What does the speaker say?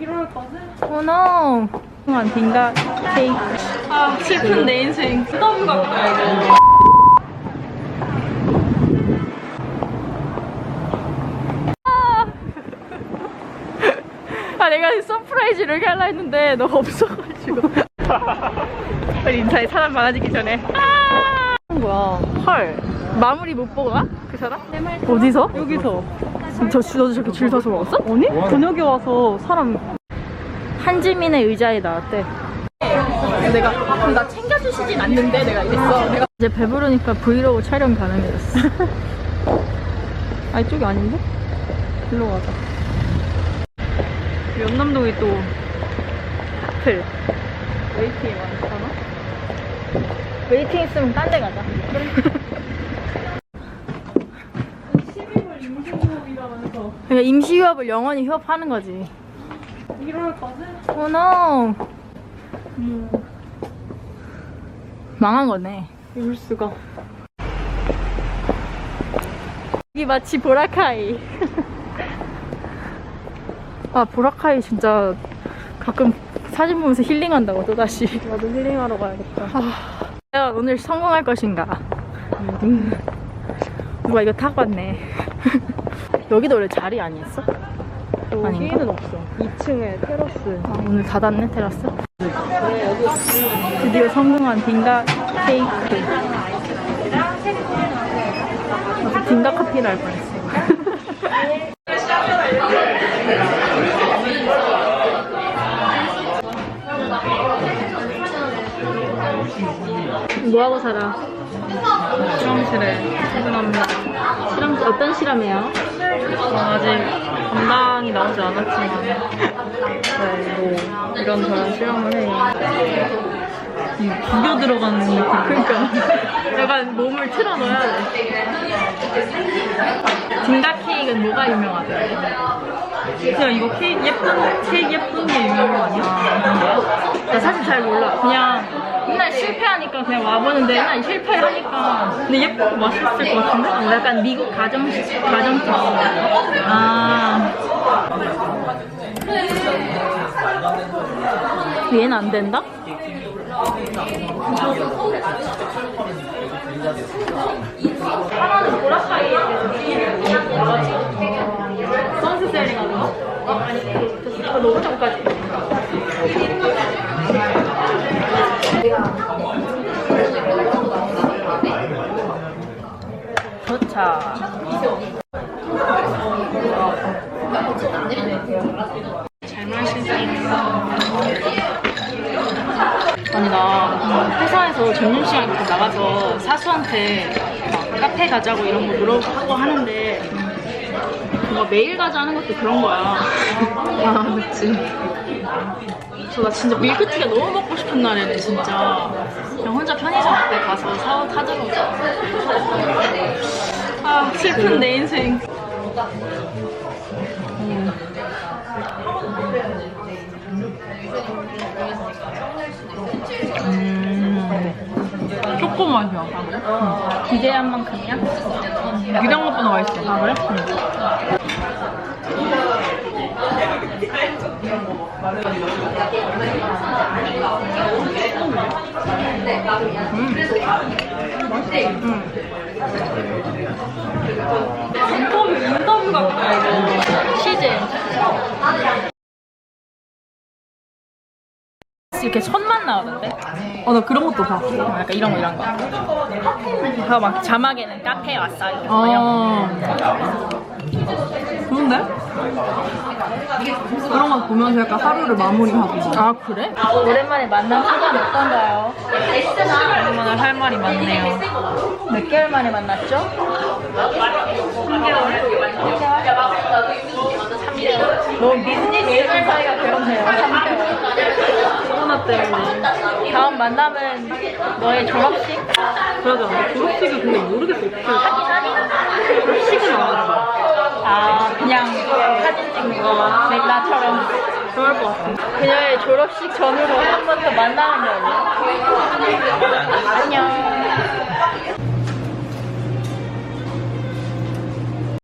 이럴거든? 어너 한 딩가 케이크 아, 슬픈 내 인생. 부담 같다, 이거. 아 내가 서프라이즈를 하려 했는데 너가 없어가지고 빨리 인사해 사람 많아지기 전에 아 거야 헐 마무리 못 보고 가? 그 사람? 어디서? 여기서. 저 너도 저렇게 줄 서서 먹었어? 아니? 저녁에 와서 사람. 한지민의 의자에 나왔대 내가 아 그럼 나 챙겨주시진 않는데 내가 이랬어 내가 이제 배부르니까 브이로그 촬영 가능해졌어 아, 이쪽이 아닌데? 일로 가자. 연남동이 또풀 웨이팅이 많잖아? 웨이팅 있으면 딴 데 가자 12월 임신호흡이라면서 그러니까 임시휴업을 영원히 휴업하는 거지. 이럴거든? 어너 망한 거네. 이럴 수가. 이게 마치 보라카이. 아 보라카이 진짜 가끔 사진 보면서 힐링한다고 또다시. 나도 힐링하러 가야겠다. 내가 오늘 성공할 것인가? 누가 이거 타고 왔네 여기도 원래 자리 아니었어? 여기는 없어. 2층에 테라스. 아, 오늘 닫았네 테라스 드디어 성공한 딩가 케이크 나도 딩가 커피를 할 뻔했어 뭐하고 살아? 실험실에 출근합니다. 실험 어떤 실험이에요? 전 아직 감당이 나오지 않았지만 네, 뭐 이런 저런 실험을 해요. 이 비벼 들어가는 느낌. 그러니까 약간 몸을 틀어 넣어야 돼. 딩가 케이크는 뭐가 유명하대? 그냥 이거 케이크 예쁜 케이크 예쁜 게 유명한 거 아니야? 나 사실 잘 몰라. 그냥 실패하니까 그냥 와보는데 맨날 실패하니까 근데 예쁘고 맛있을 것 같은데? 어, 약간 미국 가정식 가정식. 아. 얘는 안 된다? 하나는 보라카이 선스 셀링 하는 거? 어? 아니, 이거 너무 전까지. 도착. 잘 마실게요. 아니 나 회사에서 점심시간에 이렇게 나가서 사수한테 막 카페 가자고 이런 거 물어보고 하는데 뭔가 매일 가자 하는 것도 그런 거야. 아 그치. 저 나 진짜 밀크티가 너무 먹고 싶은 날에는 진짜 그냥 혼자 편의점 앞에 가서. 아 슬픈 내 인생. 음, 초코 맛이야. 기대한 만큼이야? 기대한 것보다 맛있어. 아, 그래? 인터뷰, 인터뷰 같다, 이거. 치즈. 이렇게 손만 나오던데? 어, 나 그런 것도 봐. 어, 약간 이런 거 이런 거. 그리고 막 자막에는 카페에 왔어요. 뭐 이런 거. 아. 좋은데? 그런 거 보면서 약간 하루를 마무리하고. 아 그래? 오랜만에 만난 소감 어떤가요? 오랜만에 할 말이 많네요. 몇 개월 만에 만났죠? 3개월. 너무 비즈니스 예술 사이가. 3개월. 코로나 때문에. 다음 만남은 너의 졸업식? 그러자. 졸업식을 근데 모르겠어. 어떻게. 하긴 하니? 졸업식은 안 하더라. 아 그냥 사진 찍는 거. 네, 나처럼. 그럴 것 같아. 그녀의 졸업식 전후로 거 아니야? 안녕.